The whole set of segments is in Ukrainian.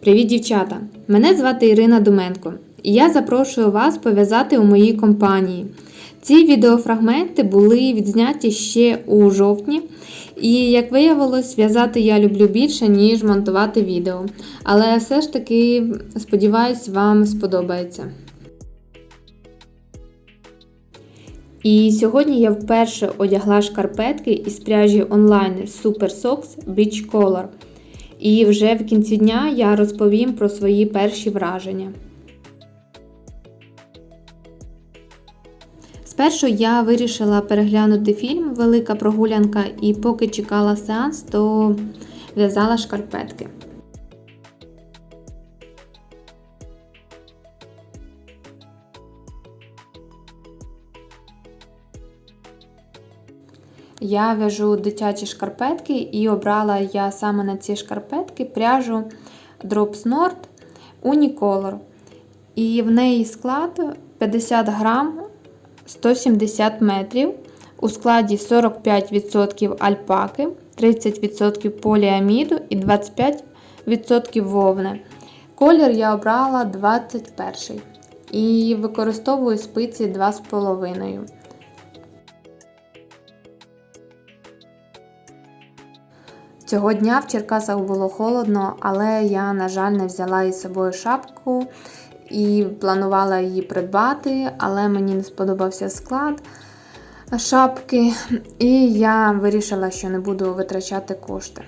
Привіт, дівчата! Мене звати Ірина Думенко, і я запрошую вас пов'язати у моїй компанії. Ці відеофрагменти були відзняті ще у жовтні, і, як виявилось, в'язати я люблю більше, ніж монтувати відео. Але все ж таки, сподіваюсь, вам сподобається. І сьогодні я вперше одягла шкарпетки із пряжі онлайн Super Socks Beach Color. І вже в кінці дня я розповім про свої перші враження. Спершу я вирішила переглянути фільм Велика прогулянка і поки чекала сеанс, то в'язала шкарпетки. Я в'яжу дитячі шкарпетки і обрала я саме на ці шкарпетки пряжу Drops Nord Unicolor. І в неї склад 50 грам 170 метрів. У складі 45% альпаки, 30% поліаміду і 25% вовни. Колір я обрала 21 і використовую спиці 2,5. Цього дня в Черкасах було холодно, але я, на жаль, не взяла із собою шапку і планувала її придбати, але мені не сподобався склад шапки, і я вирішила, що не буду витрачати кошти.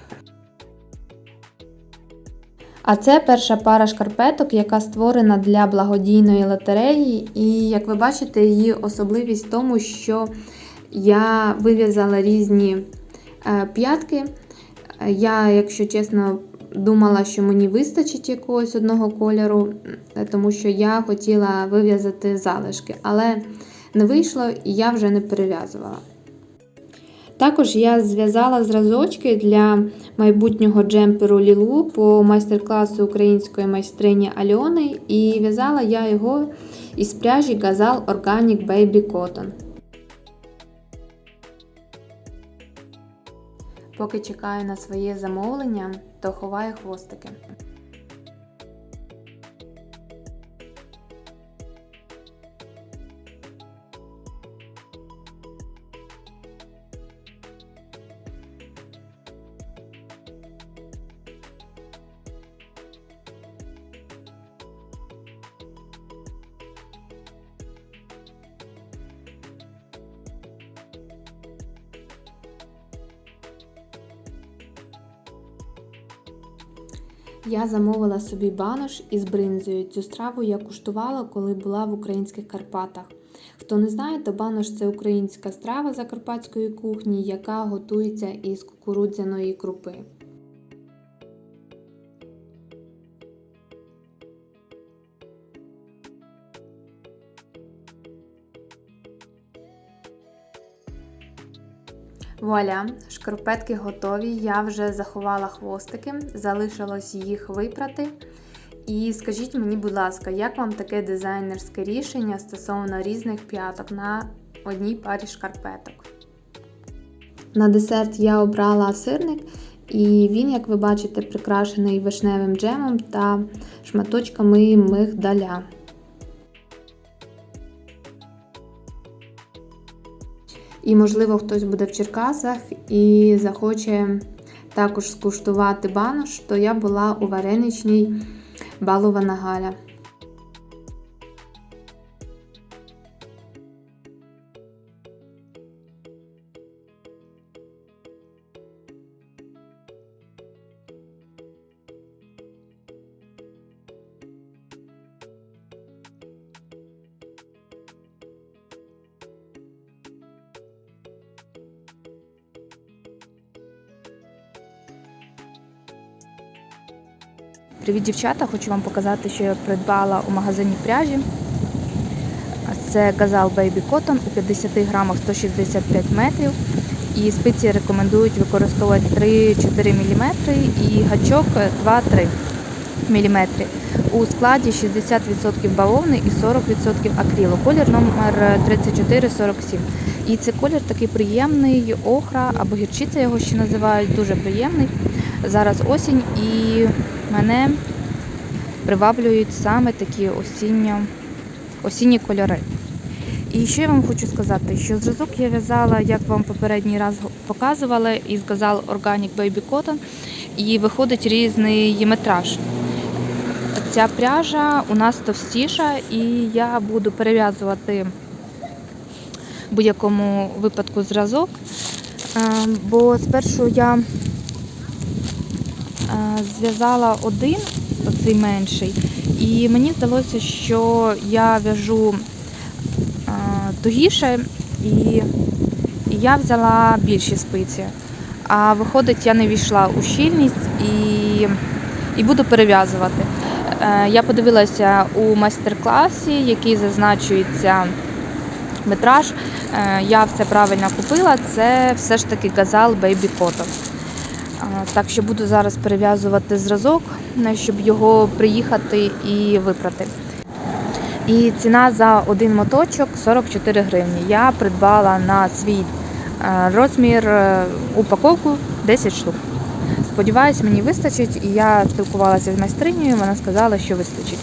А це перша пара шкарпеток, яка створена для благодійної лотереї. І, як ви бачите, її особливість в тому, що я вив'язала різні е, п'ятки. Я, якщо чесно, думала, що мені вистачить якогось одного кольору, тому що я хотіла вив'язати залишки, але не вийшло і я вже не перев'язувала. Також я зв'язала зразочки для майбутнього джемперу Лілу по майстер-класу української майстрині Альони, і в'язала я його із пряжі Gazal Organic Baby Cotton. Поки чекаю на своє замовлення, то ховаю хвостики. Я замовила собі банош із бринзою. Цю страву я куштувала, коли була в українських Карпатах. Хто не знає, то банош це українська страва закарпатської кухні, яка готується із кукурудзяної крупи. Вуаля, шкарпетки готові. Я вже заховала хвостики, залишилось їх випрати. І скажіть мені, будь ласка, як вам таке дизайнерське рішення стосовно різних п'яток на одній парі шкарпеток? На десерт я обрала сирник, і він, як ви бачите, прикрашений вишневим джемом та шматочками мигдаля. І, можливо, хтось буде в Черкасах і захоче також скуштувати банош, то я була у вареничній балована Галя. Привіт, дівчата! Хочу вам показати, що я придбала у магазині пряжі. Це Gazal Baby Cotton у 50 грамах 165 метрів. І спиці рекомендують використовувати 3-4 мм і гачок 2-3 мм. У складі 60% бавовни і 40% акрилу. Колір номер 3447. І це колір такий приємний, охра або гірчиця його ще називають, дуже приємний. Зараз осінь і мене приваблюють саме такі осінньо, осінні кольори. І ще я вам хочу сказати, що зразок я в'язала, як вам попередній раз показували, із газал Organic Baby Cotton, і виходить різний метраж. Ця пряжа у нас товстіша, і я буду перев'язувати в будь-якому випадку зразок. Е, Бо спершу я зв'язала один, оцей менший, і мені здалося, що я в'яжу е, тугіше, і я взяла більші спиці. А виходить, я не війшла у щільність і, і буду перев'язувати. Е, Я подивилася у майстер-класі, який зазначується метраж. Е, Я все правильно купила. Це все ж таки газал Baby Cotton. Е, Так що буду зараз перев'язувати зразок, щоб його приїхати і випрати. І ціна за один моточок 44 гривні. Я придбала на свій е, розмір е, упаковку 10 штук. Сподіваюсь, мені вистачить, і я спілкувалася з майстринею, вона сказала, що вистачить.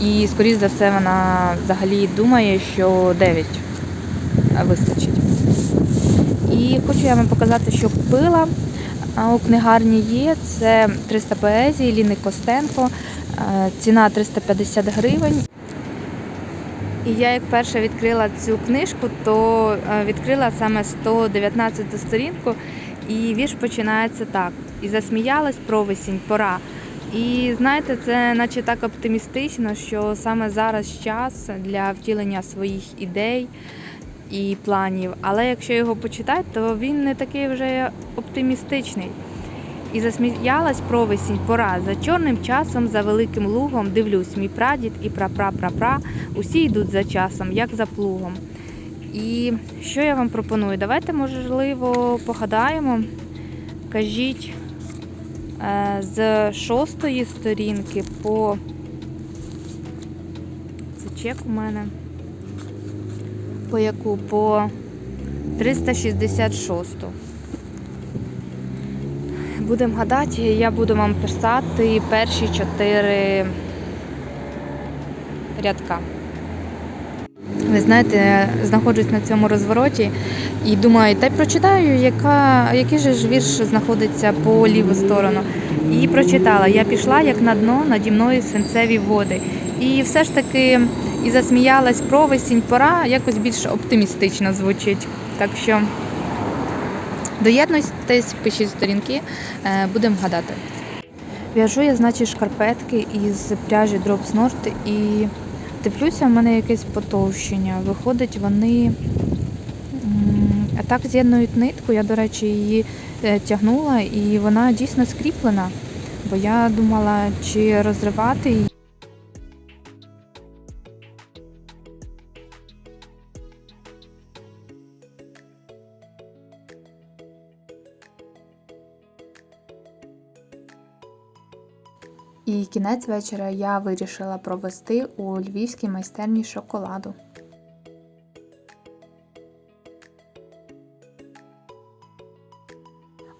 І, скоріш за все, вона взагалі думає, що 9 вистачить. І хочу я вам показати, що купила. А У книгарні є це 300 поезій, Ліни Костенко, е, ціна 350 гривень. І я як перша відкрила цю книжку, то е, відкрила саме 119 сторінку, і вірш починається так. І засміялась провесінь, пора. І знаєте, це наче так оптимістично, що саме зараз час для втілення своїх ідей і планів. Але якщо його почитати, то він не такий вже оптимістичний. І засміялась провесінь, пора. За чорним часом, за великим лугом дивлюсь, мій прадід і прапра-прапра, усі йдуть за часом, як за плугом. І що я вам пропоную? Давайте, можливо, погадаємо. Кажіть е, з шостої сторінки по. Це чек у мене. По яку? По 366. Будемо гадати, я буду вам писати перші чотири рядка. Ви знаєте, знаходжусь на цьому розвороті і думаю, та й прочитаю, яка, який же ж вірш знаходиться по ліву сторону. І прочитала. Я пішла як на дно, наді мною свинцеві води. І все ж таки і засміялась провесінь, пора якось більш оптимістично звучить. Так що доєднуйтесь, пишіть сторінки, е, будемо гадати. В'яжу я, значить, шкарпетки із пряжі Drops North і дивлюся, в мене якесь потовщення. Виходить, вони так з'єднують нитку. Я, до речі, її е, тягнула і вона дійсно скріплена. Бо я думала, чи розривати її. І кінець вечора я вирішила провести у львівській майстерні шоколаду.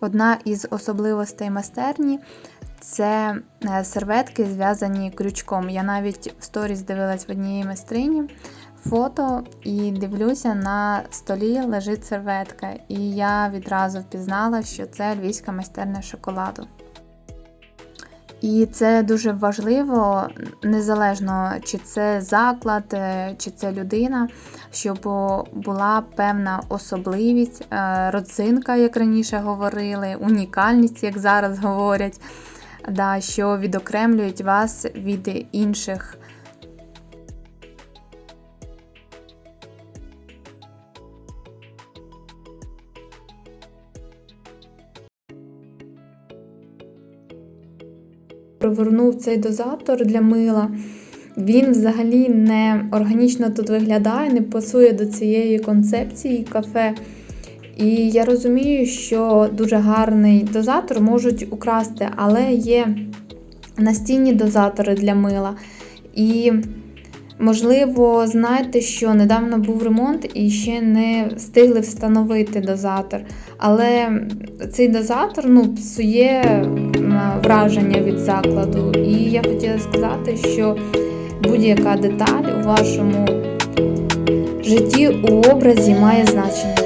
Одна із особливостей майстерні це е, серветки, зв'язані крючком. Я навіть в сторіс дивилась в одній майстрині фото і дивлюся, на столі лежить серветка. І я відразу впізнала, що це львівська майстерня шоколаду. І це дуже важливо, незалежно чи це заклад, е, чи це людина, щоб була певна особливість, е, родзинка, як раніше говорили, унікальність, як зараз говорять, да, що відокремлюють вас від інших. Провернув цей дозатор для мила. Він взагалі не органічно тут виглядає, не пасує до цієї концепції кафе. І я розумію, що дуже гарний дозатор можуть украсти, але є настінні дозатори для мила. І, можливо, знаєте, що недавно був ремонт і ще не встигли встановити дозатор. Але цей дозатор ну, псує враження від закладу. І я хотіла сказати, що будь-яка деталь у вашому житті у образі має значення.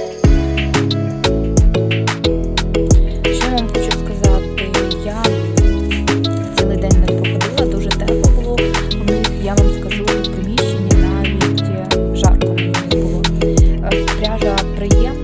Пряжа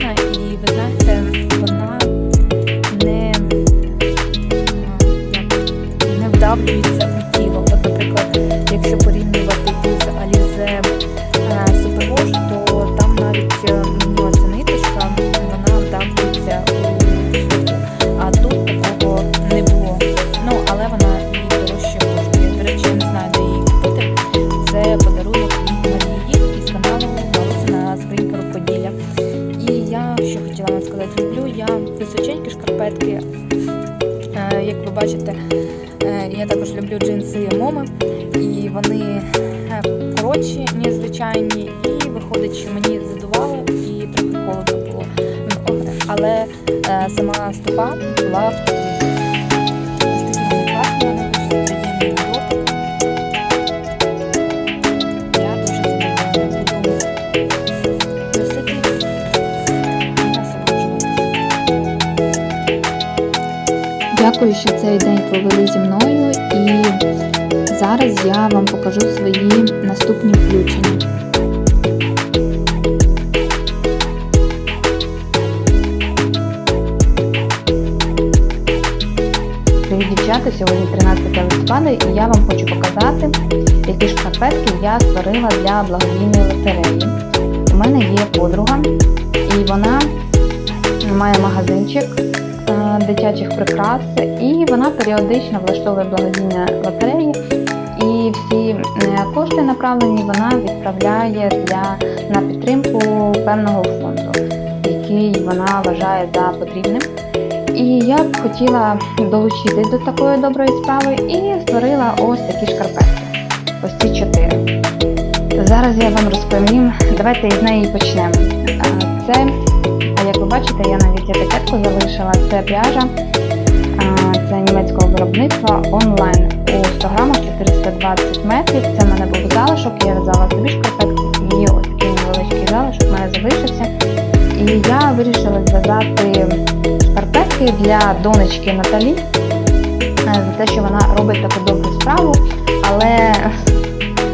ніж звичайні, і виходить, що мені задувало і трохи холодно було. Але е, сама стопа була в теплі. Ось такі класні, вони дуже приємні на дотик. Я дуже задоволена. Буду. Дякую, що цей день провели зі мною, і зараз я вам покажу свої наступні включення. Привіт, дівчата! Сьогодні 13 листопада і я вам хочу показати, які шкарпетки я створила для благодійної лотереї. У мене є подруга, і вона має магазинчик е, дитячих прикрас, і вона періодично влаштовує благодійні лотереї. І всі кошти направлені вона відправляє для, на підтримку певного фонду, який вона вважає за потрібним. І я б хотіла долучитись до такої доброї справи і створила ось такі шкарпетки. Ось ці чотири. Зараз я вам розповім. Давайте із неї почнемо. Це, як ви бачите, я навіть етикетку залишила. Це пряжа. Це німецького виробництва онлайн. У 100 грамах 420 метрів. Це в мене був залишок, я в'язала собі шкарпетку і ось такий невеличкий залишок в мене залишився. І я вирішила зв'язати шкарпетки для донечки Наталі е, за те, що вона робить таку добру справу, але,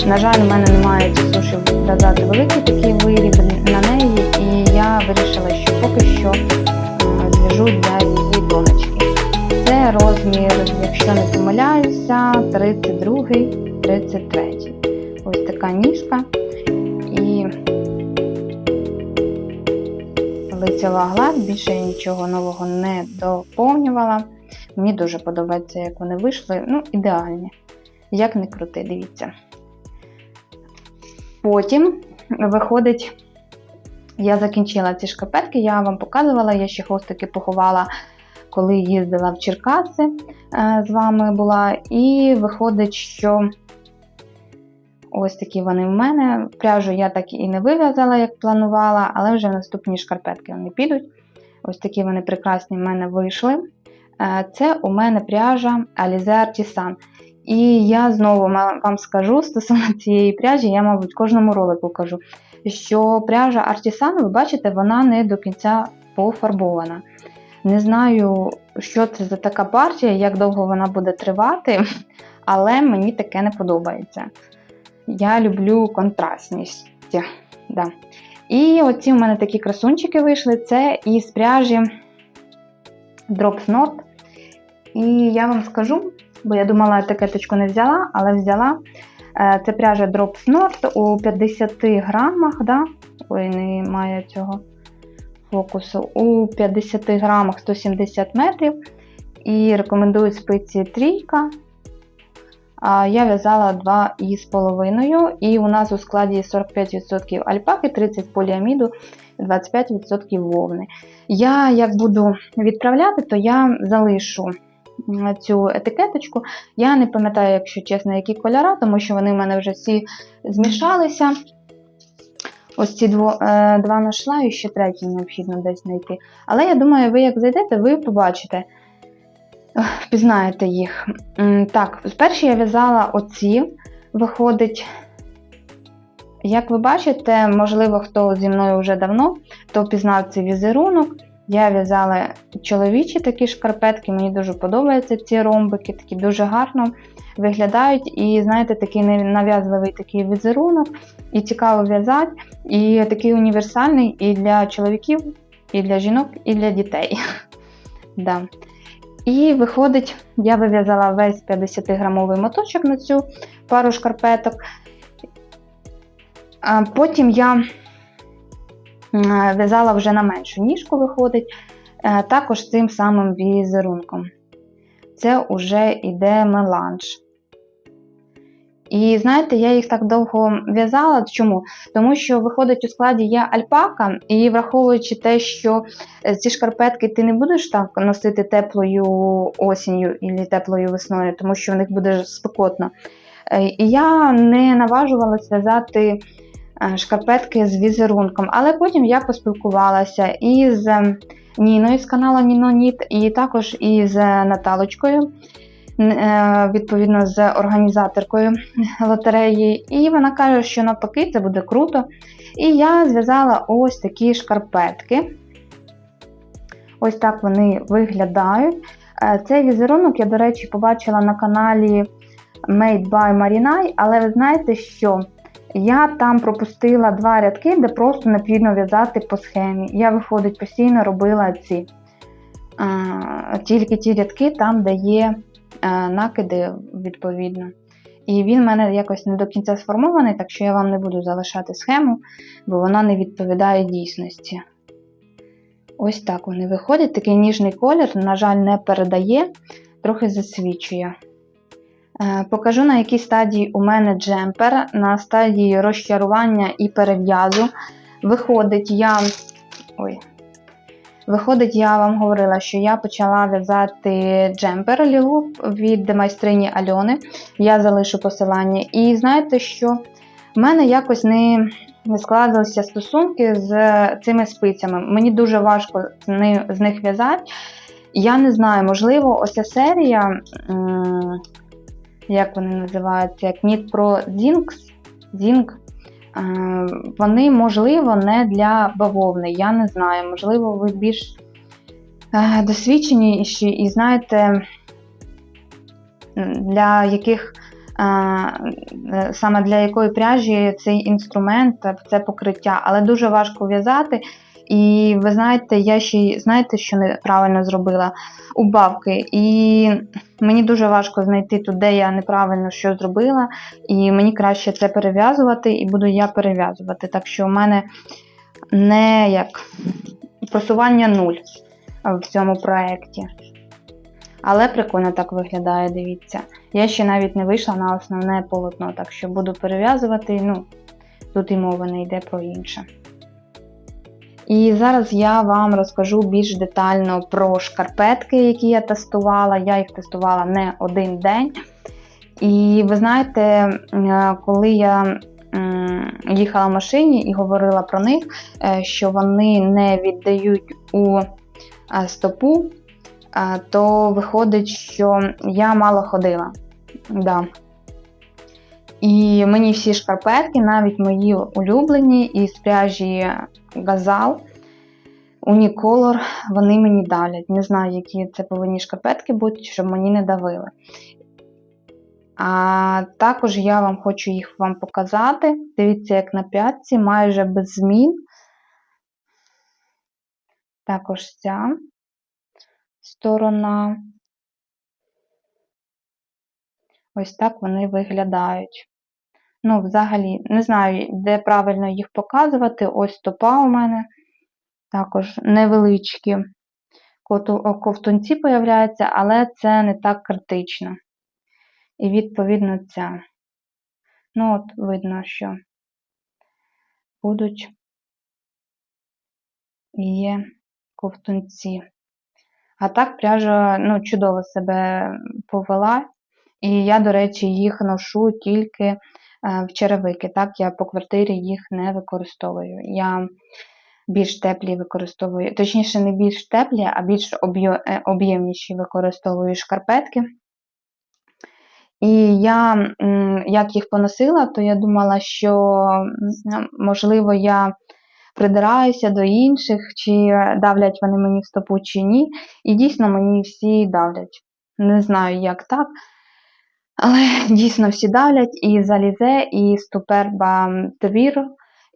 на жаль, у мене немає часу, щоб в'язати великий такий виріб на неї, і я вирішила, що поки що е, зв'яжу для її донечки. Розмір, якщо не помиляюся, 32 33 Ось така ніжка. І лицева гладь, більше я нічого нового не доповнювала. Мені дуже подобається, як вони вийшли. Ну, ідеальні. Як не крути, дивіться. Потім виходить, я закінчила ці шкарпетки, я вам показувала, я ще хвостики поховала, коли їздила в Черкаси е, з вами була. І виходить, що Ось такі вони в мене. Пряжу я так і не вив'язала, як планувала, але вже наступні шкарпетки вони підуть. Ось такі вони прекрасні в мене вийшли. Е, Це у мене пряжа Alize Artisan. І я знову вам скажу стосовно цієї пряжі, я, мабуть, кожному ролику кажу, що пряжа Artisan, ви бачите, вона не до кінця пофарбована. Не знаю, що це за така партія, як довго вона буде тривати, але мені таке не подобається. Я люблю контрастність. Да. І оці у мене такі красунчики вийшли. Це із пряжі Drops Nord. І я вам скажу, бо я думала, етикеточку не взяла, але взяла. Е, Це пряжа Drops Nord у 50 грамах. Да? Ой, немає цього фокусу. У 50 грамах 170 метрів. І рекомендую спиці трійка. А Я в'язала 2,5 і у нас у складі 45% альпаки, 30% поліаміду, 25% вовни. Я як буду відправляти, то я залишу цю етикеточку. Я не пам'ятаю, якщо чесно, які кольори, тому що вони в мене вже всі змішалися. Ось ці дво, е, два нашла і ще третій необхідно десь знайти. Але я думаю, ви як зайдете, ви побачите. Впізнаєте їх. Так, вперше я в'язала оці, виходить. Як ви бачите, можливо, хто зі мною вже давно, то впізнав цей візерунок. Я в'язала чоловічі такі шкарпетки, мені дуже подобаються ці ромбики, такі дуже гарно виглядають. І знаєте, такий нав'язливий такий візерунок, і цікаво в'язати, і такий універсальний і для чоловіків, і для жінок, і для дітей. Да. І виходить, я вив'язала весь 50-грамовий моточок на цю пару шкарпеток. А потім я в'язала вже на меншу ніжку, виходить, е, також цим самим візерунком. Це вже йде меланж. І знаєте, я їх так довго в'язала. Чому? Тому що виходить у складі є альпака, і враховуючи те, що е, ці шкарпетки ти не будеш так носити теплою осінню і теплою весною, тому що в них буде спекотно. Е, І я не наважувалася в'язати е, шкарпетки з візерунком, але потім я поспілкувалася із е, Ніною з каналу Ніноніт, і також із Наталочкою, е, відповідно з організаторкою лотереї. І вона каже, що навпаки це буде круто. І я зв'язала ось такі шкарпетки. Ось так вони виглядають. Е, Цей візерунок я, до речі, побачила на каналі Made by Marinai, але ви знаєте, що я там пропустила два рядки, де просто необхідно в'язати по схемі. Я, виходить, постійно робила ці а, тільки ті рядки, там, де є а, накиди, відповідно. І він в мене якось не до кінця сформований, так що я вам не буду залишати схему, бо вона не відповідає дійсності. Ось так вони виходять. Такий ніжний колір, на жаль, не передає, трохи засвічує. Е, Покажу, на якій стадії у мене джемпер, на стадії розчарування і перев'язу. Виходить, я. Ой. Виходить, я вам говорила, що я почала в'язати джемпер Лілу від майстрині Альони. Я залишу посилання. І знаєте, що в мене якось не, не складалися стосунки з цими спицями. Мені дуже важко з ни- з них в'язати. Я не знаю, можливо, оця серія. Як вони називаються, як Zinx, Zinc, е, вони, можливо, не для бавовни. Я не знаю. Можливо, ви більш е, досвідченіші і знаєте, для яких е, саме для якої пряжі цей інструмент, це покриття, але дуже важко в'язати. І ви знаєте, я ще знаєте, що неправильно зробила убавки. І Мені дуже важко знайти тут, де я неправильно що зробила, і мені краще це перев'язувати, і буду я перев'язувати. Так що у мене не як просування нуль в цьому проєкті. Але прикольно так виглядає, дивіться. Я ще навіть не вийшла на основне полотно, так що буду перев'язувати. Ну, тут і мова не йде про інше. І зараз я вам розкажу більш детально про шкарпетки, які я тестувала. Я їх тестувала не один день. І ви знаєте, е, коли я їхала в машині і говорила про них, е, що вони не віддають у е, стопу, то виходить, що я мало ходила. Да. І мені всі шкарпетки, навіть мої улюблені із пряжі Газал, Unicolor, вони мені давлять. Не знаю, які це повинні шкарпетки бути, щоб мені не давили. А також я вам хочу їх вам показати. Дивіться, як на п'ятці, майже без змін. Також ця сторона. Ось так вони виглядають. Ну, взагалі, не знаю, де правильно їх показувати. Ось стопа у мене. Також невеличкі ковтунці появляються, але це не так критично. І відповідно ця. Ну, от видно, що будуть є ковтунці. А так пряжа ну, чудово себе повела. І я, до речі, їх ношу тільки в черевики. Так, я по квартирі їх не використовую. Я більш теплі використовую, точніше, не більш теплі, а більш е, об'ємніші використовую шкарпетки. І я, як їх поносила, то я думала, що можливо я придираюся до інших, чи давлять вони мені в стопу, чи ні. І дійсно мені всі давлять. Не знаю, як так. Але дійсно всі давлять і з Alize, і з Туперба Твір,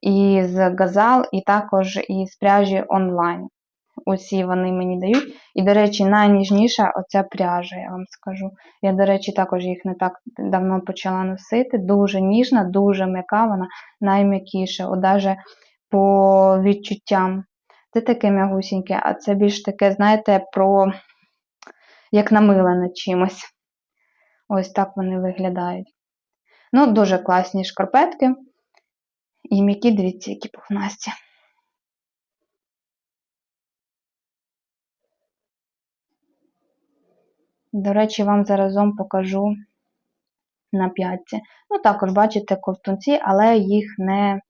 і з Газал, і також із пряжі онлайн. Усі вони мені дають. І, до речі, найніжніша оця пряжа, я вам скажу. Я, до речі, також їх не так давно почала носити. Дуже ніжна, дуже м'яка, вона найм'якіша. Даже по відчуттям. Це таке м'ягусіньке, а це більш таке, знаєте, про як намилене чимось. Ось так вони виглядають. Ну, дуже класні шкарпетки. І м'які, дивіться, які пухнасті. До речі, вам заразом покажу на п'ятці. Ну, також бачите ковтунці, але їх не.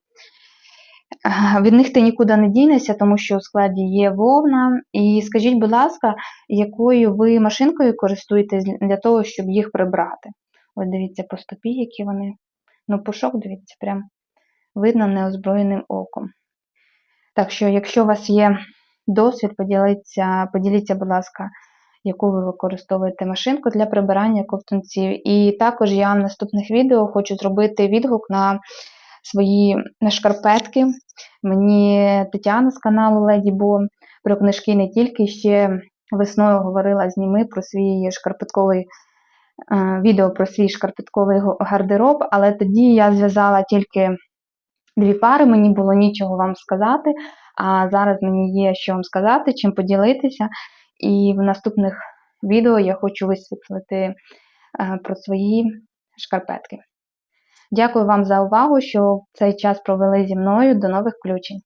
Від них ти нікуди не дінешся, тому що у складі є вовна. І скажіть, будь ласка, якою ви машинкою користуєтесь для того, щоб їх прибрати? Ось дивіться по стопі, які вони. Ну, пушок, дивіться, прям видно неозброєним оком. Так що, якщо у вас є досвід, поділіться, поділіться, будь ласка, яку ви використовуєте машинку для прибирання ковтунців. І також я в наступних відео хочу зробити відгук на свої шкарпетки. Мені Тетяна з каналу Леді Бо про книжки не тільки ще весною говорила зніми про свій шкарпетковий е, відео про свій шкарпетковий гардероб, але тоді я зв'язала тільки дві пари, мені було нічого вам сказати. А зараз мені є що вам сказати, чим поділитися. І в наступних відео я хочу висвітлити е, про свої шкарпетки. Дякую вам за увагу, що цей час провели зі мною. До нових включень!